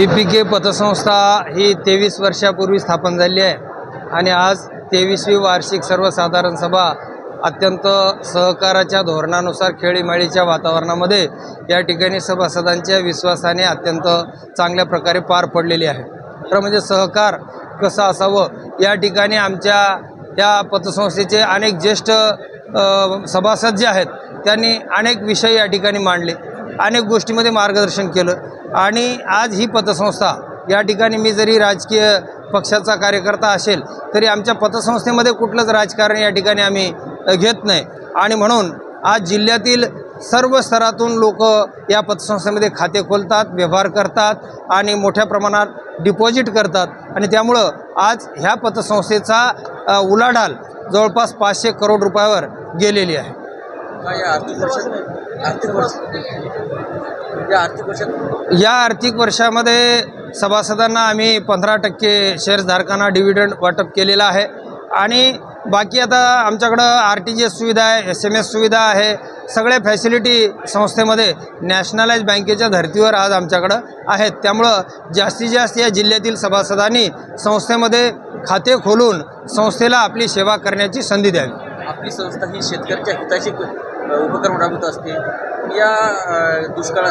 V P के पतसंस्था ही तेवीस वर्षापूर्वी स्थापन झाली आहे. आणि आज तेवीसवी वार्षिक सर्वसाधारण सभा अत्यंत सहकाराच्या धोरणानुसार खेळीमाळीच्या वातावरणामध्ये या ठिकाणी सभासदांच्या विश्वासाने अत्यंत चांगल्या प्रकारे पार पडलेली आहे. खरं म्हणजे सहकार कसं असावं? या ठिकाणी आमच्या या पतसंस्थेचे अनेक ज्येष्ठ सभासद जे आहेत त्यांनी अनेक विषय या ठिकाणी मांडले. अनेक गोष्टीमध्ये मार्गदर्शन केलं. आणि आज ही पतसंस्था या ठिकाणी मी जरी राजकीय पक्षाचा कार्यकर्ता असेल तरी आमच्या पतसंस्थेमध्ये कुठलंच राजकारण या ठिकाणी आम्ही घेत नाही. आणि म्हणून आज जिल्ह्यातील सर्व स्तरातून लोक या पतसंस्थेमध्ये खाते खोलतात व्यवहार करतात आणि मोठ्या प्रमाणात डिपॉझिट करतात. आणि त्यामुळं आज ह्या पतसंस्थेचा उलाढाल जवळपास पाचशे करोड रुपयावर गेलेली आहे. आर्थिक वर्ष. या आर्थिक वर्षात या आर्थिक वर्षामध्ये सभासदांना आम्ही पंधरा टक्के शेअर्सधारकांना डिव्हिडंड वाटप केलेलं आहे. आणि बाकी आता आमच्याकडं आर टी जी एस सुविधा आहे एस एम एस सुविधा आहे सगळ्या फॅसिलिटी संस्थेमध्ये नॅशनलाइज बँकेच्या धर्तीवर आज आमच्याकडं आहेत. त्यामुळं जास्तीत जास्त या जिल्ह्यातील सभासदांनी संस्थेमध्ये खाते खोलून संस्थेला आपली सेवा करण्याची संधी द्यावी. आपली संस्था ही शेतकऱ्याच्या हिताचे उपक्रम राबवत असते. या दुष्काळ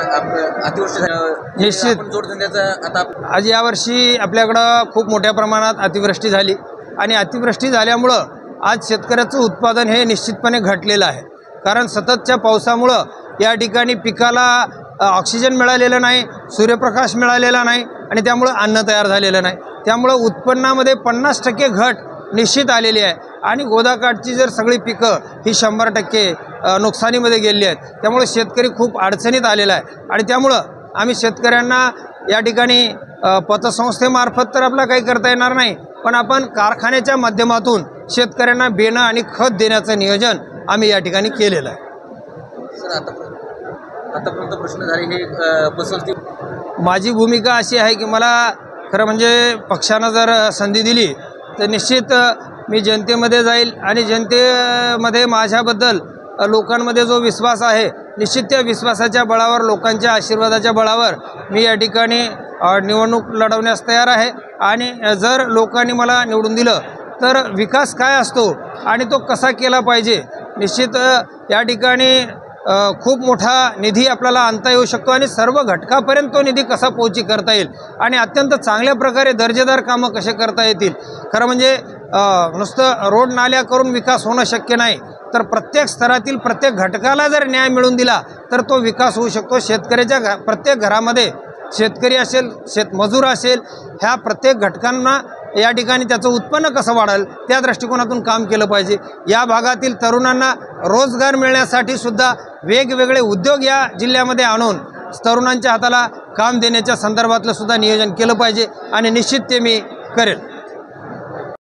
अतिवृष्टी झाल्या- निश्चित. आपण जोडधंद्याचा आता आज यावर्षी आपल्याकडं खूप मोठ्या प्रमाणात अतिवृष्टी झाली. आणि अतिवृष्टी झाल्यामुळं आज शेतकऱ्याचं उत्पादन हे निश्चितपणे घटलेलं आहे. कारण सततच्या पावसामुळं या ठिकाणी पिकाला अ, ऑक्सिजन मिळालेलं नाही सूर्यप्रकाश मिळालेला नाही आणि त्यामुळं अन्न तयार झालेलं नाही. त्यामुळं उत्पन्नामध्ये पन्नास टक्के घट निश्चित आलेली आहे. आणि गोदाकाठची जर सगळी पिकं ही शंभर टक्के नुकसानीमध्ये गेलेली आहेत. त्यामुळे शेतकरी खूप अडचणीत आलेला आहे. आणि त्यामुळं आम्ही शेतकऱ्यांना या ठिकाणी पतसंस्थेमार्फत तर आपला काही करता येणार नाही पण आपण कारखान्याच्या माध्यमातून शेतकऱ्यांना बेणं आणि खत देण्याचं नियोजन आम्ही या ठिकाणी केलेलं आहे. सर आता आतापर्यंत प्रश्न झाले हे माझी भूमिका अशी आहे की मला खरं म्हणजे पक्षानं जर संधी दिली तर निश्चित मी जनतेमध्ये जाईल आणि जनतेमध्ये माझ्याबद्दल लोकांमध्ये जो विश्वास आहे निश्चित त्या विश्वासाच्या बळावर लोकांच्या आशीर्वादाच्या बळावर मी या ठिकाणी निवडणूक लढवण्यास तयार आहे. आणि जर लोकांनी मला निवडून दिलं तर विकास काय असतो आणि तो कसा केला पाहिजे निश्चित या ठिकाणी खूप मोठा निधी आपल्याला आणता येऊ शकतो आणि सर्व घटकापर्यंत तो निधी कसा पोहोची करता येईल आणि अत्यंत चांगल्या प्रकारे दर्जेदार कामं कसे करता येतील. खरं म्हणजे नुसतं रोड नाल्या करून विकास होणं शक्य नाही. तर प्रत्येक स्तरातील प्रत्येक घटकाला जर न्याय मिळून दिला तर तो विकास होऊ शकतो. शेतकऱ्याच्या घ प्रत्येक घरामध्ये शेतकरी असेल शेतमजूर असेल ह्या प्रत्येक घटकांना या ठिकाणी त्याचं उत्पन्न कसं वाढेल त्या दृष्टिकोनातून काम केलं पाहिजे. या भागातील तरुणांना रोजगार मिळण्यासाठी सुद्धा वेगवेगळे उद्योग या जिल्ह्यामध्ये आणून तरुणांच्या हाताला काम देण्याच्या संदर्भातलं सुद्धा नियोजन केलं पाहिजे. आणि निश्चित ते मी करेल.